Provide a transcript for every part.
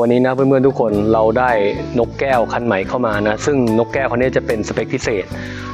วันนี้นะเพื่อนๆทุกคนเราได้นกแก้วคันใหม่เข้ามานะซึ่งนกแก้วคันนี้จะเป็นสเปคพิเศษ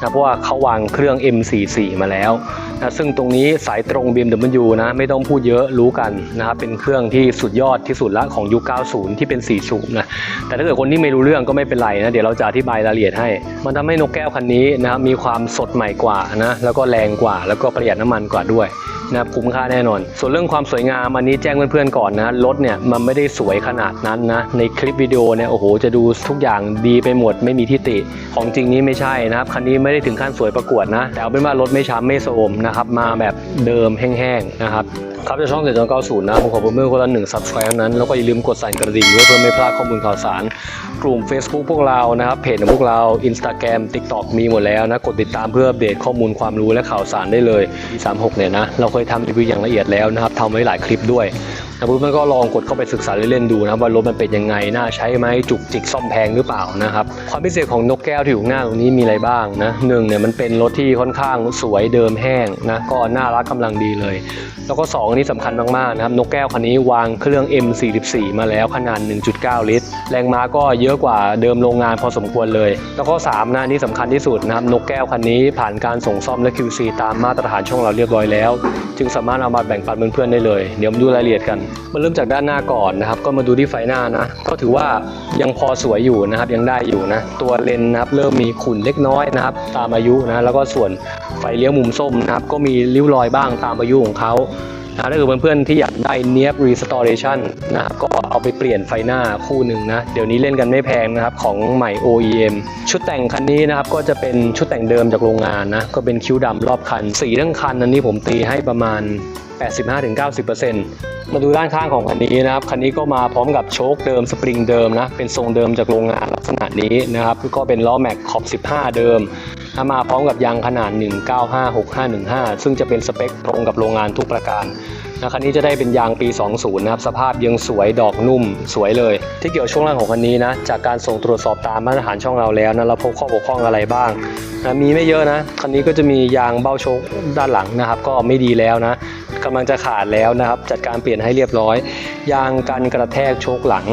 นะเพราะว่าเขาวางเครื่อง M44 มาแล้วนะซึ่งตรงนี้สายตรง BMW นะไม่ต้องพูดเยอะรู้กันนะครับเป็นเครื่องที่สุดยอดที่สุดละของยุค 90 ที่เป็น4สูบนะแต่ถ้าเกิดคนที่ไม่รู้เรื่องก็ไม่เป็นไรนะเดี๋ยวเราจะอธิบายรายละเอียดให้ มันทำให้นกแก้วคันนี้นะครับมีความสดใหม่กว่านะแล้วก็แรงกว่าแล้วก็ประหยัดน้ำมันกว่าด้วย นะครับคุ้มค่าแน่นอน ส่วนเรื่องความสวยงามอันนี้แจ้งเพื่อนๆก่อนนะรถเนี่ยมันไม่ได้สวยขนาดนั้นนะในคลิปวิดีโอเนี่ยโอ้โหจะดูทุกอย่างดีไปหมดไม่มีที่ติ ของจริงนี้ไม่ใช่นะครับคันนี้ไม่ได้ถึงขั้นสวยประกวดนะ แต่เอาเป็นว่ารถไม่ช้ำไม่โทรมนะครับมาแบบเดิมแห้งๆนะครับครับจะช่องเจ็ดจอเก้าศูนย์นะผมขอเพื่อนๆคนละหนึ่ง subscribe เท่านั้น แล้วก็อย่าลืมกดสั่นกระดิ่งด้วยเพื่อไม่พลาดข้อมูลข่าวสาร กลุ่ม Facebook พวกเรานะครับเพจของพวกเรา Instagram TikTok มีหมดแล้วนะกดติดตามเพื่ออัปเดตข้อมูลความรู้และข่าวสารได้เลย36เนี่ยนะเราเคยทำรีวิวอย่างละเอียดแล้วนะครับทำไว้หลายคลิปด้วย นะเพื่อนก็ลองกดเข้าไปศึกษาเล่นๆดูนะว่ารถมันเป็นยังไงน่าใช้ไหมจุกจิกซ่อมแพงหรือเปล่านะครับความพิเศษของนกแก้วที่อยู่ข้างหน้าตรงนี้มีอะไรบ้างนะหนึ่งเนี่ยมันเป็นรถที่ค่อนข้างสวยเดิมแห้งนะก็น่ารักกำลังดีเลย แล้วก็2อันนี้สำคัญมากๆนะครับนกแก้วคันนี้วางเครื่อง M44 มาแล้วขนาด 1.9 ลิตร แรงม้าก็เยอะกว่าเดิมโรงงานพอสมควรเลย แล้วก็3นะนนี้สำคัญที่สุดนะครับนกแก้วคันนี้ผ่านการส่งซ่อมและ QC ตามมาตรฐานช่องเราเรียบร้อยแล้ว จึงสามารถเอามาแบ่งปันเพื่อนๆได้เลย เดี๋ยวมาดูรายละเอียดกันมาเริ่มจากด้านหน้าก่อนนะครับ ก็มาดูที่ไฟหน้านะ ก็ถือว่ายังพอสวยอยู่นะครับ ยังได้อยู่นะ ตัวเลนนะครับเริ่มมีขุ่นเล็กน้อยนะครับ ตามอายุนะ แล้วก็ส่วนไฟเลี้ยวมุมส้มนะครับ ก็มีริ้วรอยบ้างตามอายุของเขานะถ้าเกิดเพื่อนๆที่อยากได้เนียบ restoration นะครับก็เอาไปเปลี่ยนไฟหน้าคู่หนึ่งนะ เดี๋ยวนี้เล่นกันไม่แพงนะครับ ของใหม่ OEM ชุดแต่งคันนี้นะครับ ก็จะเป็นชุดแต่งเดิมจากโรงงานนะ ก็เป็นคิ้วดำรอบคัน สีทั้งคันอันนี้ผมตีให้ประมาณ 85-90%มาดูด้านข้างของคันนี้นะครับคันนี้ก็มาพร้อมกับโชคเดิมสปริงเดิมนะเป็นทรงเดิมจากโรงงานลักษณะนี้นะครับก็เป็นล้อแม็กขอบ15 เดิมถ้ามาพร้อมกับยางขนาด 1956515 ซึ่งจะเป็นสเปคตรงกับโรงงานทุกประการ นะคันนี้จะได้เป็นยางปี 20 นะครับ สภาพยังสวยดอกนุ่มสวยเลย ที่เกี่ยวช่วงล่างของคันนี้นะ จากการส่งตรวจสอบตามมาตรฐานช่องเราแล้วนะเราพบข้อบกพร่องอะไรบ้างนะมีไม่เยอะนะ คันนี้ก็จะมียางเบ้าโชคด้านหลังนะครับ ก็ไม่ดีแล้วนะกำลังจะขาดแล้วนะครับ จัดการเปลี่ยนให้เรียบร้อย ยางกันกระแทกโชคหลัง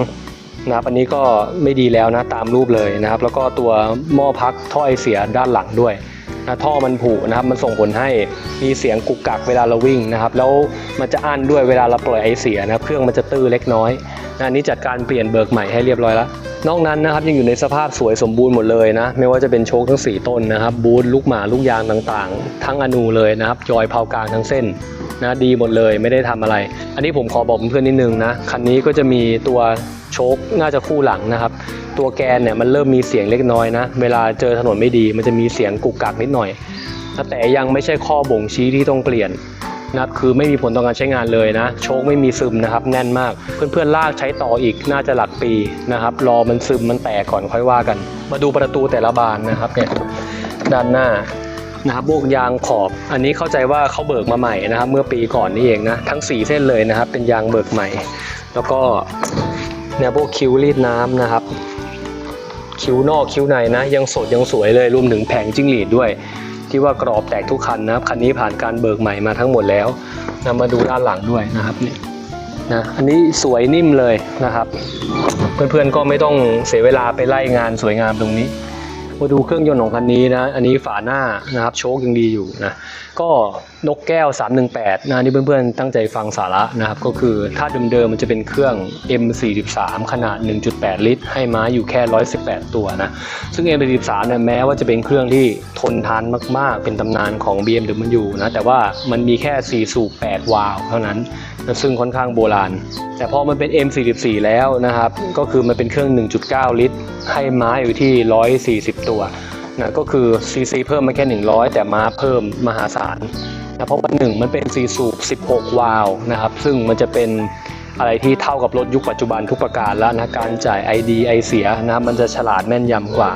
นะครับอันนี้ก็ไม่ดีแล้วนะตามรูปเลยนะครับ แล้วก็ตัวหม้อพักท่อไอเสียด้านหลังด้วย ท่อมันผุนะครับมันส่งผลให้มีเสียงกุกกักเวลาเราวิ่งนะครับแล้วมันจะอั้นด้วยเวลาเราปล่อยไอเสียนะครับเครื่องมันจะตื้อเล็กน้อยนะอันนี้จัดการเปลี่ยนเบิกใหม่ให้เรียบร้อยแล้วนอกนั้นนะครับยังอยู่ในสภาพสวยสมบูรณ์หมดเลยนะไม่ว่าจะเป็นโชคทั้ง 4 ต้นนะครับบูทลูกหมาลูกยางต่างๆ ทั้งอนูเลยนะครับจอยเผากลางทั้งเส้นนะดีหมดเลยไม่ได้ทำอะไร อันนี้ผมขอบอกเพื่อนนิดนึงนะคันนี้ก็จะมีตัวโชคน่าจะคู่หลังนะครับ ตัวแกนเนี่ยมันเริ่มมีเสียงเล็กน้อยนะ เวลาเจอถนนไม่ดี มันจะมีเสียงกุกกักนิดหน่อย แต่ยังไม่ใช่ข้อบ่งชี้ที่ต้องเปลี่ยนนะคือไม่มีผลต่อการใช้งานเลยนะ โชคไม่มีซึมนะครับ แน่นมาก เพื่อนๆลากใช้ต่ออีกน่าจะหลักปีนะครับ รอมันซึมมันแตกก่อนค่อยว่ากัน มาดูประตูแต่ละบานนะครับเนี่ยด้านหน้านะครับพวกยางขอบ อันนี้เข้าใจว่าเขาเบิกมาใหม่นะครับ เมื่อปีก่อนนี่เองนะทั้ง 4 เส้นเลยนะครับ เป็นยางเบิกใหม่ แล้วก็เนี่ยพวกคิวรีดน้ำนะครับ คิ้วนอกคิ้วในนะ ยังสดยังสวยเลยรวมถึงแผงจิ้งหรีดด้วย ที่ว่ากรอบแตกทุกคันนะครับคันนี้ผ่านการเบิกใหม่มาทั้งหมดแล้วนะมาดูด้านหลังด้วยนะครับนี่นะอันนี้สวยนิ่มเลยนะครับ เพื่อนๆก็ไม่ต้องเสียเวลาไปไล่งานสวยงามตรงนี้ มาดูเครื่องยนต์ของคันนี้นะ อันนี้ฝาหน้านะครับโชคยังดีอยู่นะ ก็นกแก้ว 318 นะนี่เพื่อนๆตั้งใจฟังสาระนะครับ ก็คือถ้าเดิมๆมันจะเป็นเครื่อง M43 ขนาด 1.8 ลิตร ให้ม้าอยู่แค่ 118 ตัวนะ ซึ่ง M43 เนี่ยแม้ว่าจะเป็นเครื่องที่ ทนทานมาก ๆ เป็นตำนานของ BMW นะแต่ว่ามันมีแค่ 4 สูบ 8 วาล์วเท่านั้น ซึ่งค่อนข้างโบราณ แต่พอมันเป็น M44 แล้วนะครับ ก็คือมันเป็นเครื่อง 1.9 ลิตร ให้ม้าอยู่ที่ 140 ตัวนะก็คือ CC เพิ่มมาแค่ 100 แต่ม้าเพิ่มมหาศาลนะเพราะว่าหนึ่งมันเป็น4สูบ 16 วาล์วนะครับ ซึ่งมันจะเป็น อะไรที่เท่ากับรถยุคปัจจุบันทุกประการแล้วนะการจ่าย ID ไอเสียนะครับมันจะฉลาดแม่นยำกว่า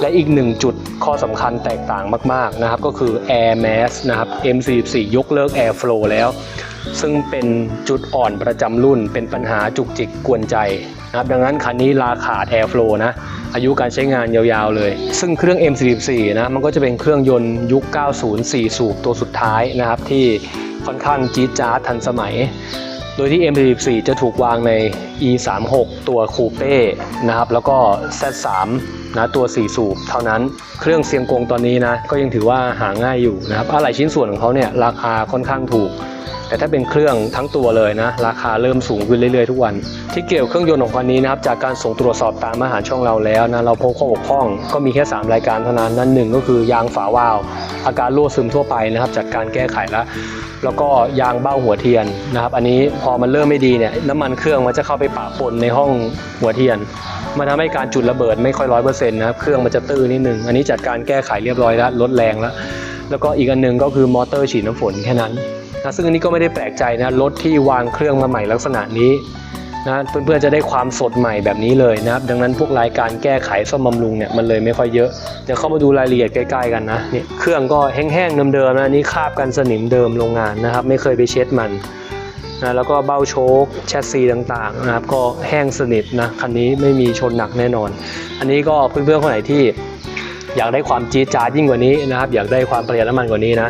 และอีกหนึ่งจุดข้อสำคัญแตกต่างมากๆนะครับก็คือ Air Mass นะครับ M44 ยกเลิก Air Flow แล้ว ซึ่งเป็นจุดอ่อนประจำรุ่น เป็นปัญหาจุกจิกกวนใจนะครับดังนั้นคันนี้ลาขาด Airflow นะอายุการใช้งานยาวๆเลย ซึ่งเครื่อง M44 นะมันก็จะเป็นเครื่องยนต์ยุค 90 4 สูบตัวสุดท้ายนะครับที่ค่อนข้างจี๊ดจ๊าดทันสมัย โดยที่ M44 จะถูกวางใน E36 ตัวคูเป้นะครับแล้วก็ Z3 นะตัว 4 สูบเท่านั้นเครื่องเซียงกงตอนนี้นะก็ยังถือว่าหาง่ายอยู่นะครับอะไหล่ชิ้นส่วนของเขาเนี่ยราคาค่อนข้างถูก แต่ถ้าเป็นเครื่องทั้งตัวเลยนะราคาเริ่มสูงขึ้นเรื่อยๆทุกวัน ที่เกี่ยวเครื่องยนต์ของคันนี้นะครับจากการส่งตรวจสอบตามมาหาช่องเราแล้วนะเราพบข้อบกพร่องก็มีแค่ 3 รายการเท่านั้นนั่นหนึ่งก็คือยางฝาวาล์วอาการรั่วซึมทั่วไปนะครับจากการแก้ไขแล้วแล้วก็ยางเบ้าหัวเทียนนะครับอันนี้พอมันเริ่มไม่ดีเนี่ยน้ำมันเครื่องมันจะเข้าไปปะปนในห้องหัวเทียนมันทำให้การจุดระเบิดไม่ค่อยร้อยเปอร์เซ็นต์นะครับเครื่องมันจะตื้อนิดนึงอันนี้จัดการแก้ไขเรียบร้อยแล้วลดแรงแล้ว แล้วก็อีกอันหนึ่งก็คือมอเตอร์ฉีดน้ำฝนแค่นั้นนะซึ่งอันนี้ก็ไม่ได้แปลกใจนะรถที่วางเครื่องมาใหม่ลักษณะนี้นะเพื่อนๆจะได้ความสดใหม่แบบนี้เลยนะครับ ดังนั้นพวกรายการแก้ไขซ่อมบำรุงเนี่ยมันเลยไม่ค่อยเยอะเดี๋ยวเข้ามาดูรายละเอียดใกล้ๆกันนะเนี่ยเครื่องก็แห้งๆเดิมๆนะนนี้คาบกันสนิมเดิมโรงงานนะครับ ไม่เคยไปเช็ดมัน นะแล้วก็เบ้าโชคแชสซีต่างๆนะครับก็แห้งสนิทนะคันนี้ไม่มีชนหนักแน่นอน อันนี้ก็เพื่อนๆคนไหนที่อยากได้ความจี๊ดจ๊าดยิ่งกว่านี้นะครับอยากได้ความประหยัดน้ำมันกว่านี้นะ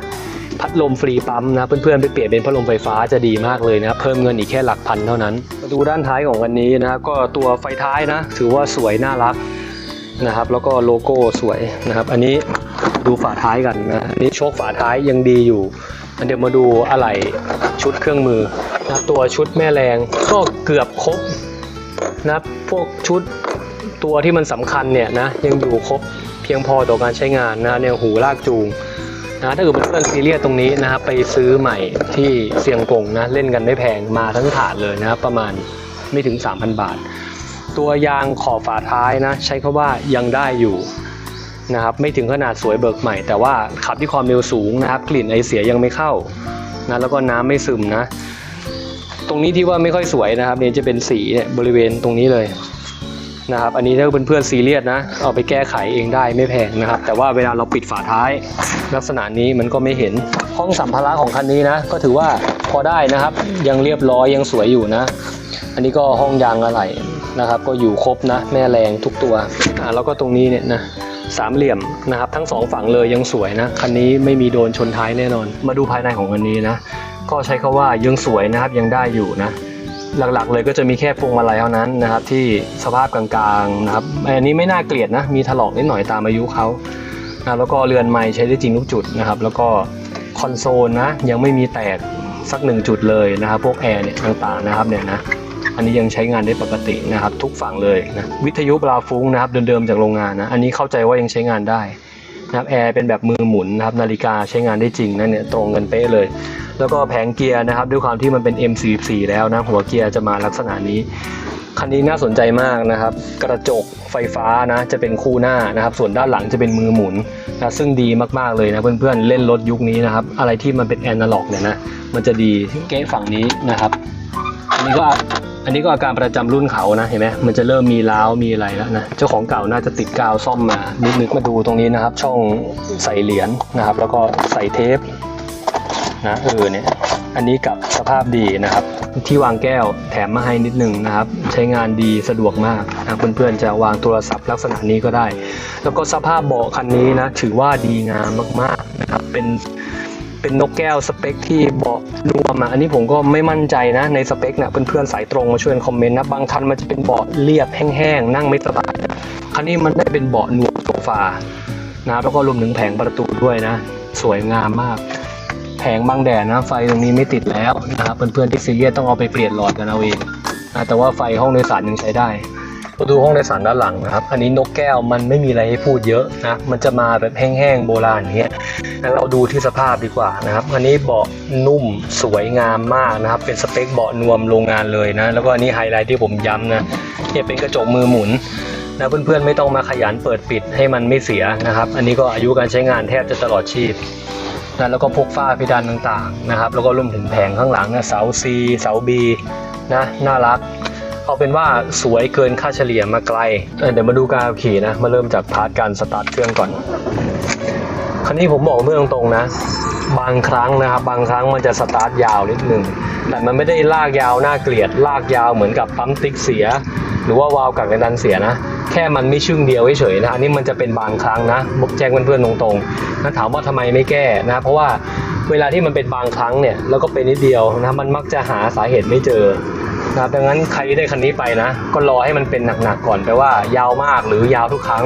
พัดลมฟรีปั๊มนะเพื่อนๆไปเปลี่ยนเป็นพัดลมไฟฟ้าจะดีมากเลยนะเพิ่มเงินอีกแค่หลักพันเท่านั้นมาดูด้านท้ายของวันนี้นะครับก็ตัวไฟท้ายนะ ถือว่าสวยน่ารักนะครับ แล้วก็โลโก้สวยนะครับ อันนี้ดูฝาท้ายกันนะนนี้โชคฝาท้ายยังดีอยู่อันเดี๋ยวมาดูอะไหล่ชุดเครื่องมือ นะตัวชุดแม่แรงก็เกือบครบนะพวกชุดตัวที่มันสำคัญเนี่ยนะยังอยู่ครบเพียงพอต่อการใช้งานนะเนี่ยหูลากจูงนะถ้าเกิดเพื่อนซีเรียสตรงนี้นะครับไปซื้อใหม่ที่เซียงกงนะเล่นกันไม่แพงมาทั้งถาดเลยนะครับประมาณไม่ถึง 3,000 บาท ตัวยางขอบฝาท้ายนะใช้คาว่ายังได้อยู่นะครับไม่ถึงขนาดสวยเบิกใหม่ แต่ว่าขับที่ความเร็วสูงนะครับกลิ่นไอเสียยังไม่เข้านะแล้วก็น้ำไม่ซึมนะ ตรงนี้ที่ว่าไม่ค่อยสวยนะครับเนี่ยจะเป็นสีเนี่ยบริเวณตรงนี้เลยนะครับอันนี้ถ้าเป็นเพื่อนซีเรียสนะ เอาไปแก้ไขเองได้ไม่แพงนะครับ แต่ว่าเวลาเราปิดฝาท้าย ลักษณะนี้มันก็ไม่เห็นห้องสัมภาระของคันนี้นะ ก็ถือว่าพอได้นะครับ ยังเรียบร้อยยังสวยอยู่นะ อันนี้ก็ห้องยางอะไหล่นะครับ ก็อยู่ครบนะ แม่แรงทุกตัวอ่าแล้วก็ตรงนี้เนี่ยนะสามเหลี่ยมนะครับ ทั้งสองฝั่งเลยยังสวยนะคันนี้ไม่มีโดนชนท้ายแน่นอน มาดูภายในของคันนี้นะ ก็ใช้คาว่ายังสวยนะครับยังได้อยู่นะหลักๆ เลยก็จะมีแค่พวงมาลัยเท่านั้นนะครับ ที่สภาพกลางๆนะครับอันนี้ไม่น่าเกลียดนะมีถลอกนิดหน่อยตามอายุเขานะแล้วก็เรือนไม้ใช้ได้จริงทุกจุดนะครับ แล้วก็คอนโซลนะยังไม่มีแตกสักหนึ่งจุดเลยนะครับ พวกแอร์เนี่ยต่างๆนะครับเนี่ยนะอันนี้ยังใช้งานได้ปกตินะครับ ทุกฝั่งเลยนะวิทยุบราฟุ้งนะครับเดิมๆจากโรงงานนะอันนี้เข้าใจว่ายังใช้งานได้ นะครับแอร์เป็นแบบมือหมุนนะครับนาฬิกาใช้งานได้จริงนะเนี่ยตรงกันเป๊ะเลย แล้วก็แผงเกียร์นะครับด้วยความที่มันเป็น M44 แล้วนะหัวเกียร์จะมาลักษณะนี้คันนี้น่าสนใจมากนะครับ กระจกไฟฟ้านะจะเป็นคู่หน้านะครับ ส่วนด้านหลังจะเป็นมือหมุนนะซึ่งดีมากๆเลยนะเพื่อนๆเล่นรถยุคนี้นะครับ อะไรที่มันเป็นแอนาล็อกเนี่ยนะมันจะดีเก๊ฝั่งนี้นะครับอันนี้ก็ อันนี้ก็อาการประจำรุ่นเขานะเห็นไหมมันจะเริ่มมีร้าวมีอะไรแล้วนะเจ้าของเก่าน่าจะติดกาวซ่อมมานิดนึงมาดูตรงนี้นะครับ ช่องใส่เหรียญนะครับ แล้วก็ใส่เทปนะเออเนี่ยอันนี้กับสภาพดีนะครับ ที่วางแก้วแถมมาให้นิดหนึ่งนะครับ ใช้งานดีสะดวกมากนะเพื่อนๆจะวางโทรศัพท์ลักษณะนี้ก็ได้ แล้วก็สภาพเบาะคันนี้นะถือว่าดีงามมากๆนะครับเป็น เป็นนกแก้วสเปคที่เบาะรวมอะอันนี้ผมก็ไม่มั่นใจนะในสเปคเนี่ยเพื่อนๆสายตรงมาช่วยกันคอมเมนต์นะบางคันมันจะเป็นเบาะเรียบแห้งๆนั่งไม่สบายคันนี้มันได้เป็นเบาะหนวดโซฟานะแล้วก็รวมถึงแผงประตูด้วยนะ สวยงามมาก แผงบังแดดนะ ไฟตรงนี้ไม่ติดแล้วนะครับเพื่อนๆที่ซีเรียสต้องเอาไปเปลี่ยนหลอดกันเอาเองนะแต่ว่าไฟห้องโดยสารยังใช้ได้ มาดูห้องโดยสารด้านหลังนะครับ อันนี้นกแก้วมันไม่มีอะไรให้พูดเยอะนะ มันจะมาแบบแห้งๆโบราณอย่างเงี้ยงั้นเราดูที่สภาพดีกว่านะครับ อันนี้เบาะนุ่มสวยงามมากนะครับ เป็นสเปคเบาะนวมโรงงานเลยนะ แล้วก็อันนี้ไฮไลท์ที่ผมย้ำนะเนี่ยเป็นกระจกมือหมุนนะเพื่อนๆไม่ต้องมาขยันเปิดปิดให้มันไม่เสียนะครับ อันนี้ก็อายุการใช้งานแทบจะตลอดชีพนะแล้วก็พวกฝ้าเพดานต่างๆนะครับ แล้วก็รวมถึงแผงข้างหลังนะเสา C เสา B นะน่ารัก เอาเป็นว่าสวยเกินค่าเฉลี่ยมาไกลเเดี๋ยวมาดูการขี่นะ มาเริ่มจากพาร์ทการสตาร์ทเครื่องก่อน คันนี้ผมบอกเพื่อนตรงๆนะ บางครั้งนะครับ บางครั้งมันจะสตาร์ทยาวนิดนึง แต่มันไม่ได้ลากยาวน่าเกลียด ลากยาวเหมือนกับปั๊มติ๊กเสีย หรือว่าวาล์วกักกันดันเสียนะ แค่มันไม่ชึ่งเดียวเฉยๆนะ อันนี้มันจะเป็นบางครั้งนะบอกแจ้งเพื่อนๆตรงๆนะถามว่าทำไมไม่แก้นะ เพราะว่าเวลาที่มันเป็นบางครั้งเนี่ย แล้วก็เป็นนิดเดียวนะ มันมักจะหาสาเหตุไม่เจอ นะครับดังนั้นใครได้คันนี้ไปนะ ก็รอให้มันเป็นหนักๆก่อนแปลว่ายาวมากหรือยาวทุกครั้ง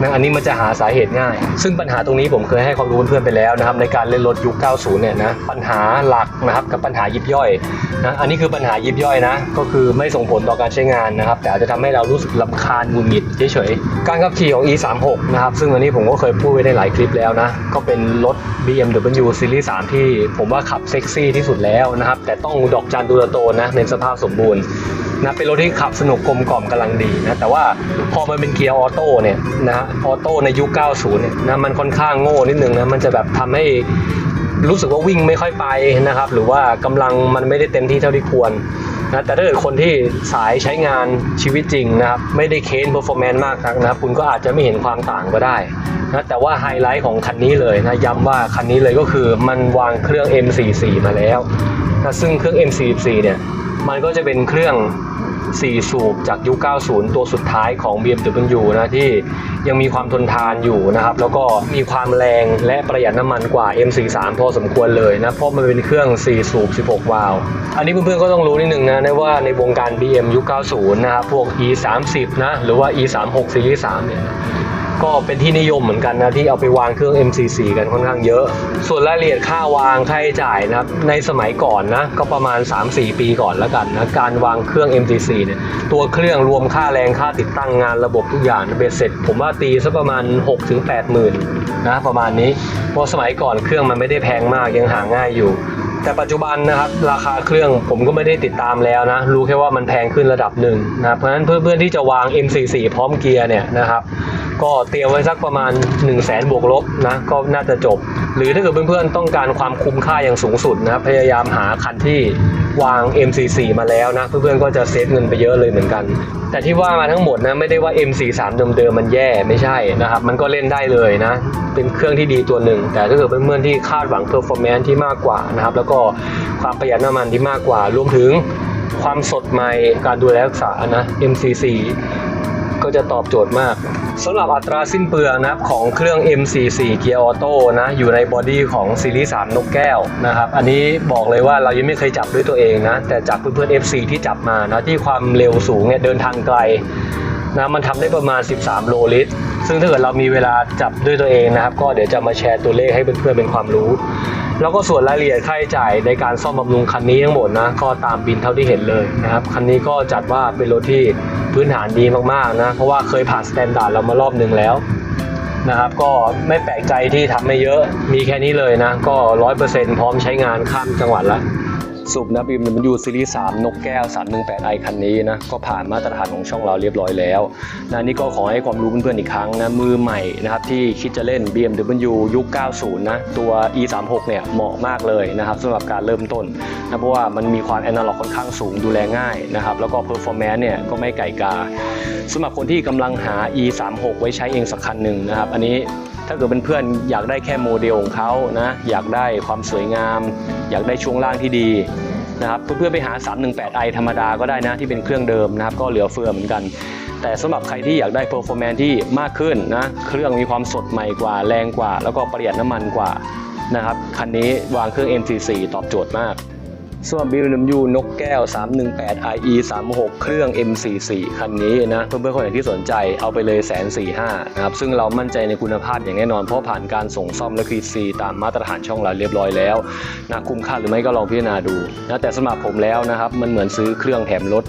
นะอันนี้มันจะหาสาเหตุง่าย ซึ่งปัญหาตรงนี้ผมเคยให้ความรู้เพื่อนไปแล้วนะครับในการเล่นรถยุค 90 เนี่ยนะปัญหาหลักนะครับกับปัญหายิบย่อยนะอันนี้คือปัญหายิบย่อยนะ ก็คือไม่ส่งผลต่อการใช้งานนะครับ แต่อาจจะทำให้เรารู้สึกลำคาญหงุดหงิดเฉยๆการขับขี่ของ E36 นะครับซึ่งอันนี้ผมก็เคยพูดไว้ในหลายคลิปแล้วนะก็เป็นรถ BMW Series 3 ที่ผมว่าขับเซ็กซี่ที่สุดแล้วนะครับแต่ต้องดอกจันตูรโตนะในสภาพสมบูรณ์ นะเป็นรถที่ขับสนุกกลมกล่อมกำลังดีนะแต่ว่าพอมันเป็นเกียร์ออโต้เนี่ยนะฮะออโต้ในยุค 90 เนี่ยนะมันค่อนข้างโง่นิดนึงนะมันจะแบบทำให้รู้สึกว่าวิ่งไม่ค่อยไปนะครับหรือว่ากำลังมันไม่ได้เต็มที่เท่าที่ควรนะแต่ถ้าเกิดคนที่สายใช้งานชีวิตจริงนะครับไม่ได้เค้นเพอร์ฟอร์แมนซ์มากนักนะคุณก็อาจจะไม่เห็นความต่างก็ได้นะแต่ว่าไฮไลท์ของคันนี้เลยนะย้ำว่าคันนี้เลยก็คือมันวางเครื่อง M44 มาแล้วนะซึ่งเครื่อง M44 เนี่ย มันก็จะเป็นเครื่อง 4 สูบจากยุค 90 ตัวสุดท้ายของ BMW นะที่ยังมีความทนทานอยู่นะครับ แล้วก็มีความแรงและประหยัดน้ำมันกว่า M43 พอสมควรเลยนะเพราะมันเป็นเครื่อง 4 สูบ 16 วาล์วอันนี้เพื่อนๆก็ต้องรู้นิดนึงนะนะว่าในวงการ BM ยุค 90 นะครับพวก E30 นะหรือว่า E36 Series 3เนี่ย ก็เป็นที่นิยมเหมือนกันนะที่เอาไปวางเครื่อง MCC กันค่อนข้างเยอะ ส่วนรายละเอียดค่าวางค่าใช้จ่ายนะครับในสมัยก่อนนะก็ประมาณ 3-4 ปีก่อนแล้วกันนะการวางเครื่อง MCC เนี่ยตัวเครื่องรวมค่าแรงค่าติดตั้งงานระบบทุกอย่างเบ็ดเสร็จ ผมว่าตีสักประมาณ 6-8หมื่นนะประมาณนี้เพราะสมัยก่อนเครื่องมันไม่ได้แพงมากยังหาง่ายอยู่แต่ปัจจุบันนะครับราคาเครื่องผมก็ไม่ได้ติดตามแล้วนะ รู้แค่ว่ามันแพงขึ้นระดับหนึ่งนะเพราะฉะนั้นเพื่อนๆที่จะวาง M44 พร้อมเกียร์เนี่ยนะครับ ก็เตรียมไว้สักประมาณ 1 0 0 0 0แสนบวกลบนะก็น่าจะจบ หรือถ้าเกิดเพื่อนๆต้องการความคุ้มค่าอย่างสูงสุดนะครับพยายามหาคันที่วาง M44 มาแล้วนะ เพื่อนๆก็จะเซฟเงินไปเยอะเลยเหมือนกัน แต่ที่ว่ามาทั้งหมดนะไม่ได้ว่า M43 เดิมๆมันแย่ไม่ใช่นะครับ มันก็เล่นได้เลยนะ เป็นเครื่องที่ดีตัวหนึ่ง แต่ถ้าเกิดเพื่อนๆที่คาดหวังเพอร์ฟอร์แมนซ์ที่มากกว่านะครับ แล้วก็ความประหยัดน้ำมันที่มากกว่า รวมถึงความสดใหม่การดูแลรักษานะ M44 ก็จะตอบโจทย์มากสำหรับอัตราสิ้นเปลืองนะครับของเครื่อง M44 เกียร์ออโต้นะอยู่ในบอดี้ของซีรีส์3นกแก้วนะครับอันนี้บอกเลยว่าเรายังไม่เคยจับด้วยตัวเองนะแต่จากเพื่อนๆ FC ที่จับมานะที่ความเร็วสูงเนี่ยเดินทางไกลนะมันทำได้ประมาณ 13 โลลิตร ซึ่งถ้าเกิดเรามีเวลาจับด้วยตัวเองนะครับ ก็เดี๋ยวจะมาแชร์ตัวเลขให้เพื่อนๆเป็นความรู้ แล้วก็ส่วนรายละเอียดค่าใช้จ่ายในการซ่อมบำรุงคันนี้ทั้งหมดนะก็ตามบินเท่าที่เห็นเลยนะครับคันนี้ก็จัดว่าเป็นรถที่พื้นฐานดีมากๆนะเพราะว่าเคยผ่านสแตนดาร์ดเรามารอบหนึ่งแล้วนะครับก็ไม่แปลกใจที่ทำไม่เยอะมีแค่นี้เลยนะ ก็ร้อยเปอร์เซ็นต์พร้อมใช้งานข้ามจังหวัดละ สุบนะบีมมันยูซีรีส์3นกแก้ว 318i คันนี้นะ ก็ผ่านมาตรฐานของช่องเราเรียบร้อยแล้วนะนี่ก็ขอให้ความรู้เพื่อนๆอีกครั้งนะมือใหม่นะครับที่คิดจะเล่น BMW ยุค 90 นะ ตัว E36 เนี่ยเหมาะมากเลยนะครับสำหรับการเริ่มต้นนะเพราะว่ามันมีความแอนาล็อกค่อนข้างสูงดูแลง่ายนะครับแล้วก็เพอร์ฟอร์แมนซ์เนี่ยก็ไม่ไก่กาสำหรับคนที่กำลังหา E36 ไว้ใช้เองสักคันหนึ่งนะครับอันนี้ ถ้าเกิดเป็นเพื่อนอยากได้แค่โมเดลของเขานะอยากได้ความสวยงาม อยากได้ช่วงล่างที่ดีนะครับเพื่อนๆไปหา 318i ธรรมดาก็ได้นะที่เป็นเครื่องเดิมนะครับก็เหลือเฟือเหมือนกัน แต่สำหรับใครที่อยากได้ performance ที่มากขึ้นนะเครื่องมีความสดใหม่กว่าแรงกว่า แล้วก็ประหยัดน้ำมันกว่านะครับคันนี้วางเครื่อง MT4 ตอบโจทย์มาก ส่วน BMW นกแก้ว 318 IE 36 เครื่อง M44 คันนี้นะ เพื่อนๆคนไหนที่สนใจเอาไปเลยแสนสี่ห้านะครับ ซึ่งเรามั่นใจในคุณภาพอย่างแน่นอน เพราะผ่านการส่งซ่อมและคลีตามมาตรฐานช่องเราเรียบร้อยแล้วนะคุ้มค่าหรือไม่ก็ลองพิจารณาดูนะแต่สำหรับผมแล้วนะครับ มันเหมือนซื้อเครื่องแถมรถ